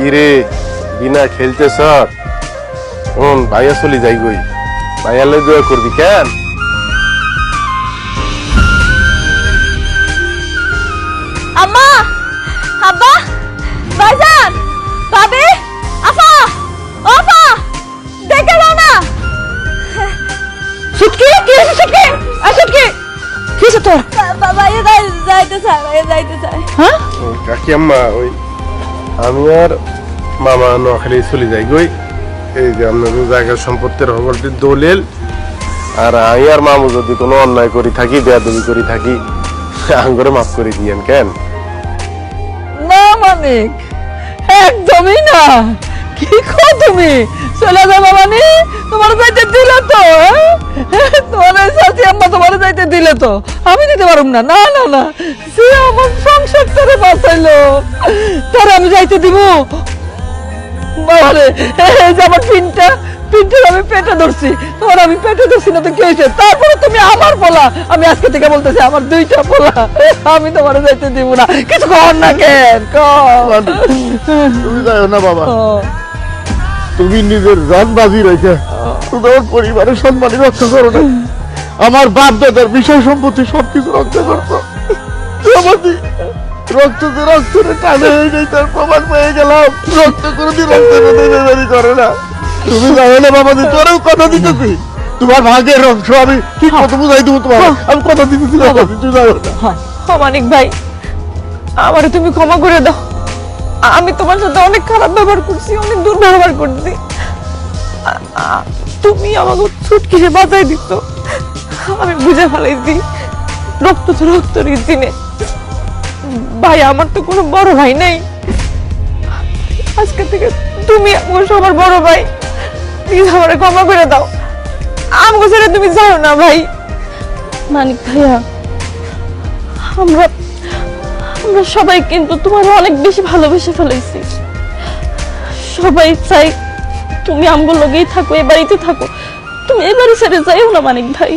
কি রে বিনা খেলতে স্যার। কোন ভাইয়া চলে যাই গই ভাইয়ালে দোয়া করবি কেন? আম্মা! আব্বা! ভাইজান! ভাবি! আফা ও আফা দেখে দাও না! সুটকি? কি হয়েছে সুটকি? আর সুটকি! কি হয়েছে তোর? বাবা এ যাই- যাইতে চায় এ যাইতে চায়। হ্যাঁ? কাকি আম্মা ওই আমি আর মামা নোয়াখালী চলে যাই গই এই যে আপনাদের জায়গা সম্পত্তির হগলটির দলিল। আর আমি আর মামু যদি কোনো অন্যায় করি থাকি, বেয়াদবি করি থাকি, আঙ্গরে মাফ করে দিয়েন, কেন? না মানিক, একদমই না। কি কো তুমি? চলে মানে? তোমার যাইতে দিলে তো হ্যাঁ? তোমার চাচি আম্মা তোমার যাইতে দিলে তো। আমি দিতে পারুম না। না না না। সে আমার সংসার তোরে বাঁচাইলো। তোরে আমি যাইতে দিব। বাবারে যে আমার পিনটা আমি পেটে ধরছি। তোমার আমি পেটে ধরছি না তো কি হয়েছে তারপরে তুমি আমার পোলা। আমি আজকে থেকে বলতেছি আমার দুইটা পোলা। আমি তোমার যাইতে দিব না। কিছু কর না কেন কর। তুমি যাও না বাবা। তুমি নিজের জান বাজি রেখে তোমার পরিবারের সম্মানই রক্ষা করো না। আমার বাপ দাদার বিষয় সম্পত্তি সবকিছু রক্ষা করতো রক্ত যে রক্তের টানে হয়ে যায় তার প্রমাণ পেয়ে গেলাম। রক্ত কোনোদিন রক্তের করে না। তুমি যাও না বাবাজি তোরেও কথা দিতেছি। তোমার ভাগের অংশ আমি ঠিক মতো বুঝাই দেবো তোমার আমি কথা দিতেছি তুমি না। হয়। ভাই আমারে তুমি ক্ষমা করে দাও। আমি তোমার সাথে অনেক খারাপ ব্যবহার করছি, অনেক দুর্ব্যবহার করছি। তুমি আমাকে ছুটকিসে বাঁচাই দিত আমি বুঝে ফেলাইছি, রক্ত তো রক্ত চিনে ভাই, আমার তো কোনো বড় ভাই নাই। আজকে থেকে তুমি আমার সবার বড় ভাই। প্লিজ আমারে ক্ষমা করে দাও। আমাকে ছেড়ে তুমি যাও না, ভাই। মানিক ভাইয়া, আমরা আমরা সবাই কিন্তু তোমার অনেক বেশি ভালোবেসে ফেলেছি। সবাই চাই তুমি আমগুলো লগেই থাকো, এ বাড়িতে থাকো। তুমি এবারে ছেড়ে যাইও না, মানিক ভাই।